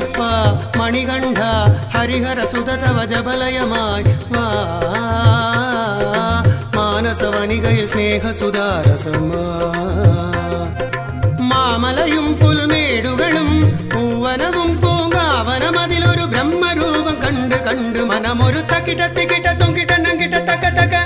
ஐயப்பா மணிகண்டா ஹரிஹர சுததவ ஜபலயமாய் வா. மானச வணிகையில் ஸ்நேக சுதாரசமா மாமலையும் புல்மேடுகளும் பூவனவும் பூங்காவனம் அதில் ஒரு பிரம்ம ரூபம் கண்டு கண்டு மனமொரு தக்கிட்ட திக்கிட்ட தொங்கிட்ட நங்கிட்ட தக்க தக்க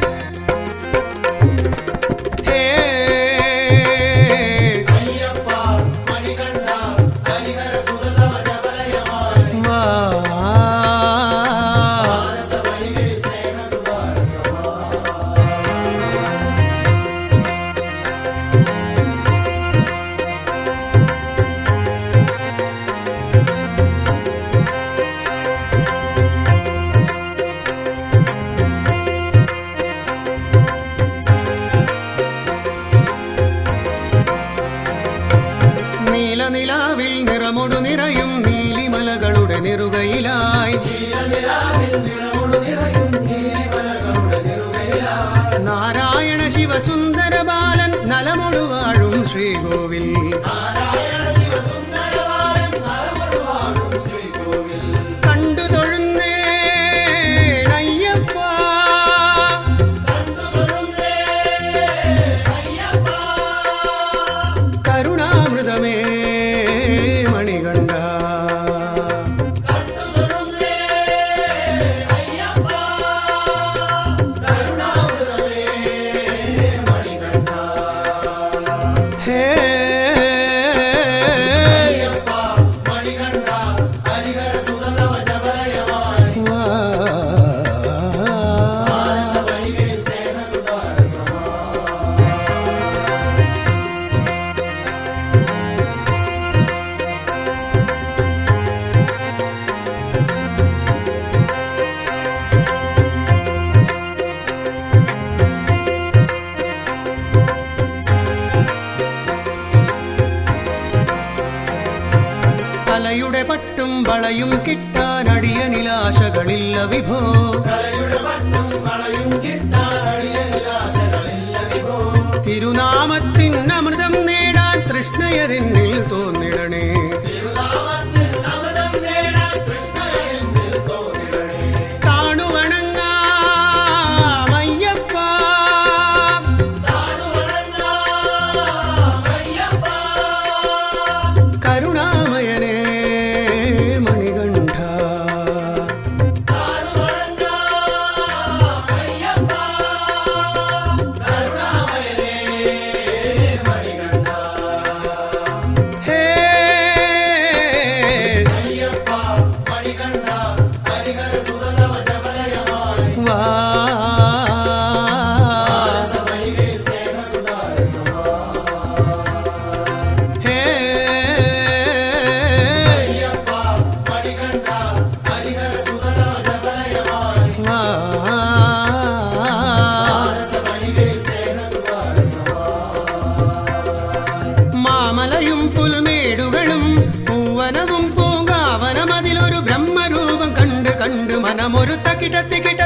വളയും കിട്ടാൻ അടിയനിലാശകളില്ല വിഭോ. തിരുനാമത്തിൻ അമൃതം നേടാൻ തൃഷ്ണയതിന്നിൽ തോന്നിടണേ പുൽമേടുകളും പൂവനവും പൂങ്കാവനം അതിലൊരു ബ്രഹ്മരൂപം കണ്ട് കണ്ട് മനമൊരു തക്കിട്ട തിക്കിട്ട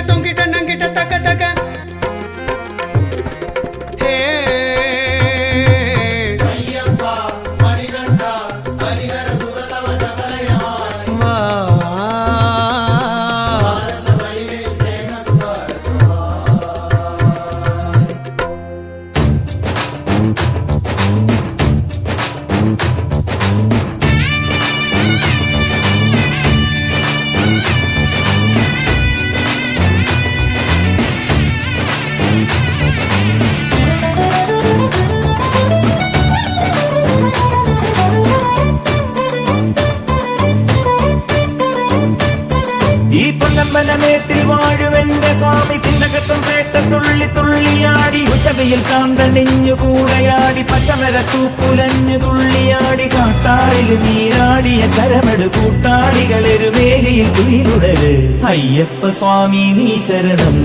സ്വാമി കേട്ട തുള്ളി തുള്ളിയാടി ഉച്ചവയിൽ കാന്തണിഞ്ഞു കൂടയാടി. പച്ചമര തൂപ്പുലഞ്ഞു തുള്ളിയാടി. കാട്ടാറിൽ നീരാടിയ ശരമെടു കൂട്ടാളികളൊരു വേലിയിൽ കുയിലുടര് അയ്യപ്പ സ്വാമി നീ ശരണം.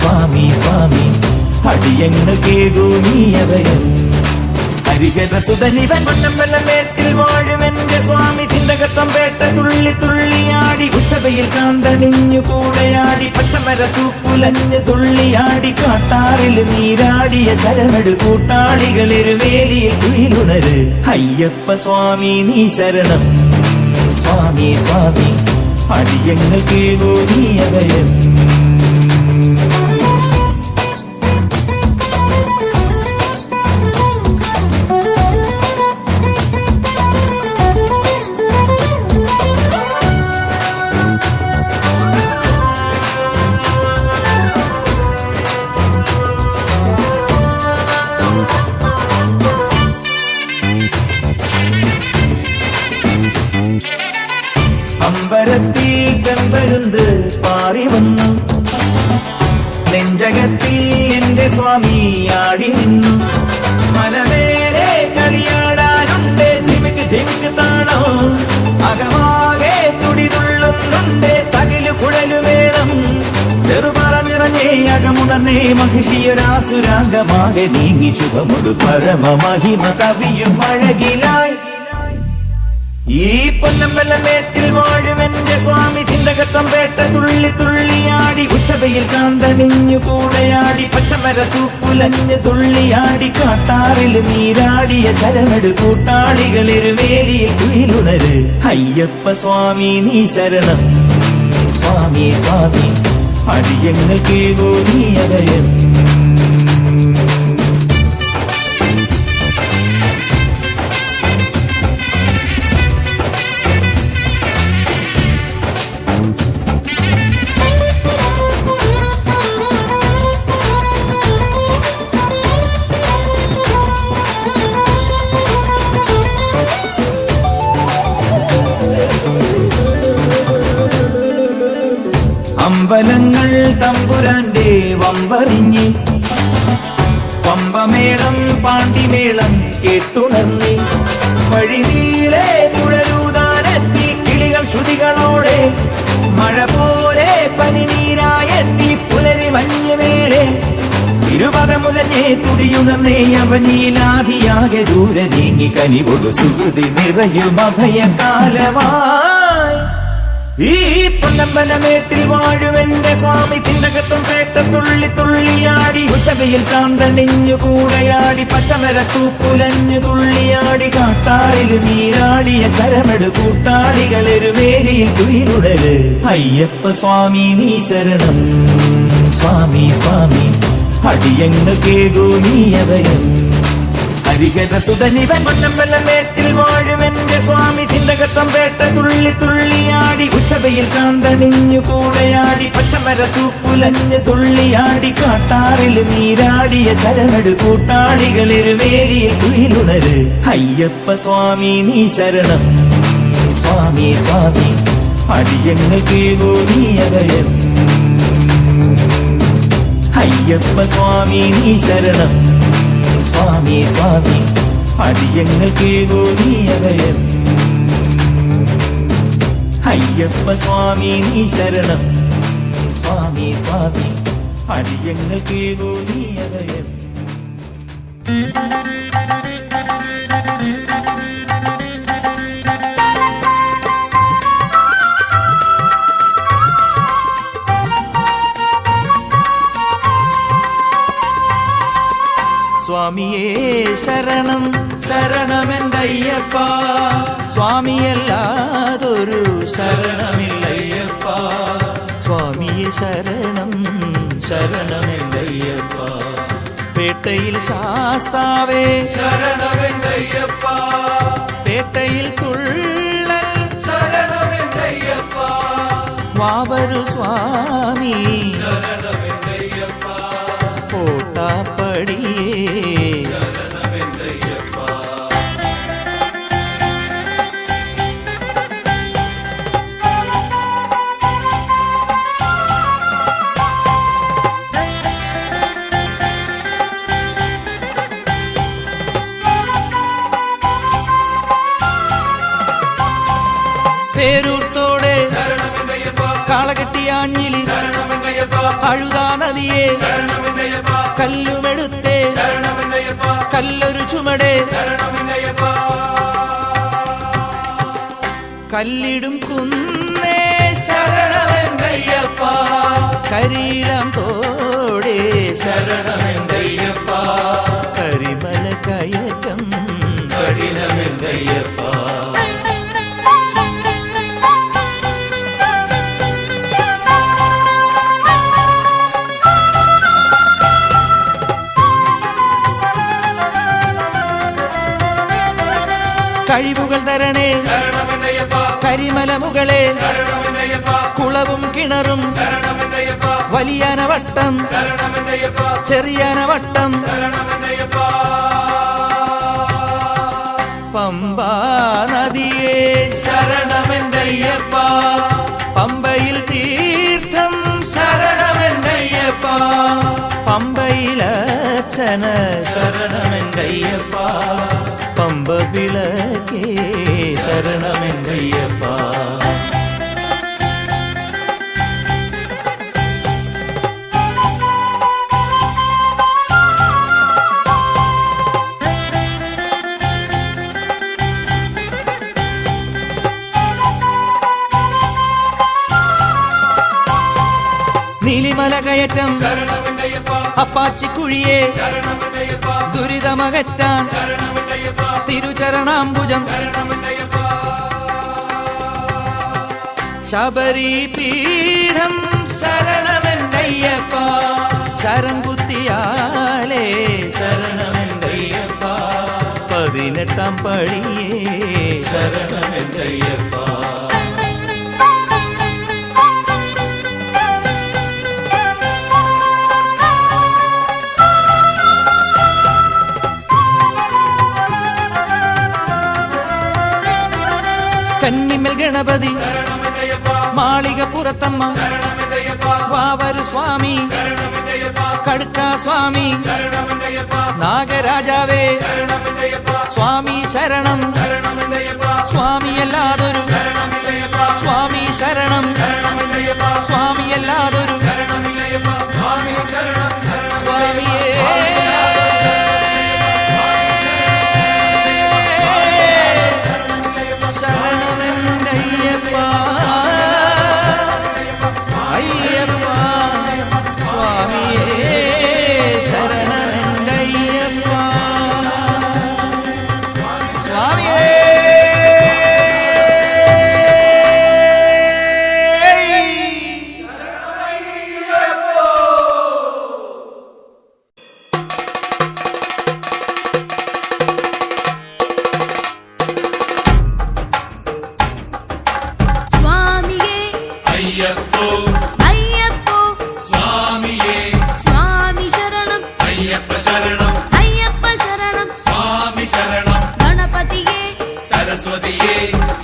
സ്വാമി സ്വാമി അടിയങ്ങ് കേകൂ നീ അഭയം. ഹരിഹരസുതനിവൻ മണ്ണമ്പലമേട്ടിൽ വാഴുമെന്റെ സ്വാമി തിണ്ടകത്തം പേട്ട തുള്ളി തുള്ളിയാടി ഉച്ചതയിൽ കാന്തണിഞ്ഞു കൂടെയാടി പച്ചമര തൂക്കുലഞ്ഞു തുള്ളിയാടി കാട്ടാറിൽ നീരാടിയ ശരണട് കൂട്ടാളികളിൽ വേലിയിൽ കുയിലുണര്. അയ്യപ്പ സ്വാമി നീ ശരണം. സ്വാമി സ്വാമി അടിയങ്ങൾ കേളൂ നീ അഭയം. ചെമ്പരുന്ത് പാറി വന്നു. നെഞ്ചകത്തിൽ എന്റെ സ്വാമി ആടി നിന്നു. മലമേലെ കളിയാടാനുണ്ട്. ധിമിക്ക് ധിമിക്ക് താണോ? അകമാകെ തുടിതുള്ളുന്നുണ്ട്. തകിൽ കുഴലു വേണം. ചെറുപറ നിറഞ്ഞേ അകമുണർന്നേ മഹിഷിയൊരാസുരാംഗമാകെ നീങ്ങി ശുഭമൊടു പരമ മഹിമ കവിയും അഴകിലായി. ഈ പൊന്നമ്പലമേട്ടിൽ വാഴുമെന്റെ സ്വാമി ചിന്തകത്തം പേട്ട തുള്ളി തുള്ളിയാടി ഉച്ചതയിൽ കാന്തണിഞ്ഞു കൂടെയാടി. പച്ചമര തൂക്കുലഞ്ഞു തുള്ളിയാടി. കാട്ടാറിൽ നീരാടിയ ശരമട് കൂട്ടാളികൾ വേലിയിൽ കുയിലുണര്. അയ്യപ്പ സ്വാമി നീ ശരണം. സ്വാമി സ്വാമി അടിയങ്ങൾ കേവോ നീ അഭയം അമ്പലങ്ങൾ തമ്പുരാന്റെ വമ്പറിഞ്ഞി പമ്പമേളം പാണ്ടിമേളം കേട്ടുണർന്നി. വഴിനീളെ തുഴലൂതാനെത്തി കിളികൾ ശ്രുതികളോടെ. മഴ പോലെ പനിനീരായെത്തി പുലരി മഞ്ഞുമേലെ തിരുപദമുലഞ്ഞേ തുടിയുണർന്നേ അവനീലാധിയാകെ ദൂരെ നീങ്ങി കനിവൊടു സുഹൃതി നിറയും അഭയകാലമായി ഈ പൊന്നമ്പലമേട്ടിൽ വാഴുവെന്റെ സ്വാമി തിന്നകത്തും കേട്ട തുള്ളി തുള്ളിയാടി ഉച്ചകയിൽ കാന്തണിഞ്ഞു കൂടയാടി പച്ചമര തൂക്കുലഞ്ഞു തുള്ളിയാടി കാട്ടാറിൽ നീരാടിയ ശരമട് കൂട്ടാളികളൊരു വേലിയിൽ തുയിരുടൽ അയ്യപ്പ സ്വാമി നീ ശരണം. സ്വാമി സ്വാമി അടിയങ്ങ് കേകൂ നീയവയം സ്വാമി തുള്ളി ഉച്ചതയിൽ കാന്തണിഞ്ഞു കൂടെയാടി പച്ചമര തൂക്കുലഞ്ഞു തുള്ളിയാടി കാട്ടാറിൽ നീരാടിയ ശരണട് കൂട്ടാളികളിൽ വേലിയിൽ കുയിലുണര്. അയ്യപ്പ സ്വാമി നീ ശരണം. സ്വാമി സ്വാമി അടിയങ്ങൾ അയ്യപ്പ സ്വാമി നീ ശരണം. സ്വാമി സ്വാമി അടിയങ്ങൾ കേവോ നീ അഭയം അയ്യപ്പ സ്വാമി നീ ശരണം സ്വാമി സ്വാമി അടിയങ്ങൾ சுவாமியே சரணம் சரணமென்ற ஐயப்பா சுவாமி எல்லாதொரு சரணமில்லையப்பா. சுவாமியே சரணம் சரணமென்ற ஐயப்பா பேட்டையில் சாஸ்தாவே சரணமென்ற ஐயப்பா பேட்டையில் துள்ளல் சரணமென்ற ஐயப்பா வாவரு சுவாமி சரண അഴുതാ നദിയെ കല്ലുമെടുത്തേ കല്ലൊരു ചുമടേ. കല്ലിടും കുന്നേ. ശരണമെന്തയ്യപ്പ. കരീരം തോടെ. ശരണമെന്തയ്യപ്പ. കരിമല കയറ്റം. കഠിനമെന്തയ്യപ്പ. കഴിവുകൾ തരണേ. കരിമല മുകളെ. കുളവും കിണറും. വലിയാന വട്ടം. ചെറിയാന വട്ടം. പമ്പാ നദിയേ. ശരണമെന്തയ്യപ്പ പമ്പയിൽ തീർത്ഥം. ശരണമെന്തയ്യപ്പ പമ്പയിലച്ചന ശരണമെന്തയ്യപ്പ പമ്പ വിളക്കേ சரணம் என்றையப்பா நீலிமல கயற்றம் அப்பாச்சி குழியே துரிதமகற்றான். திருச்சரணாம்புஜம் சபரி பீடம் சரணமெந்தையப்பா சரங்குத்தியாலே சரணமெந்தையப்பா பதினெட்டாம் படியே சரணமெந்தையப்பா கன்னிமல் கணபதி சூரத்தம்மா. பாவர் சுவாமி. கடுக்கா சுவாமி. நாகராஜாவே. சுவாமி சரணம். சுவாமி எல்லாதொரு. சுவாமி சரணம். சுவாமி எல்லாதொரு. சுவாமி சரணம் சுவாமியே.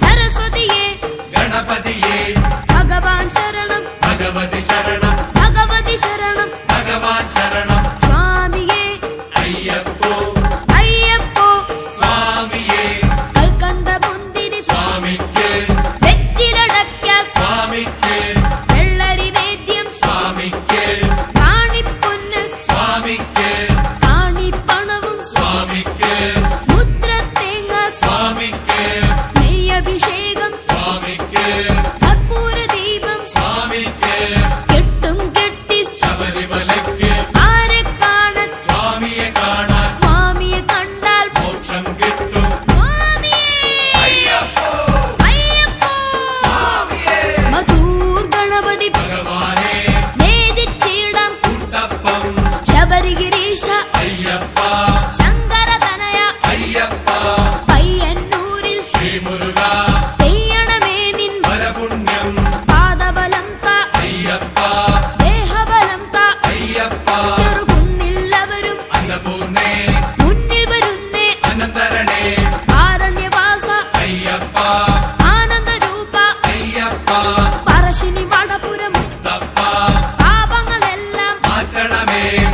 சரஸ்வதியே கணபதியே பகவான் சரணம். பகவதி சரணம். Yeah.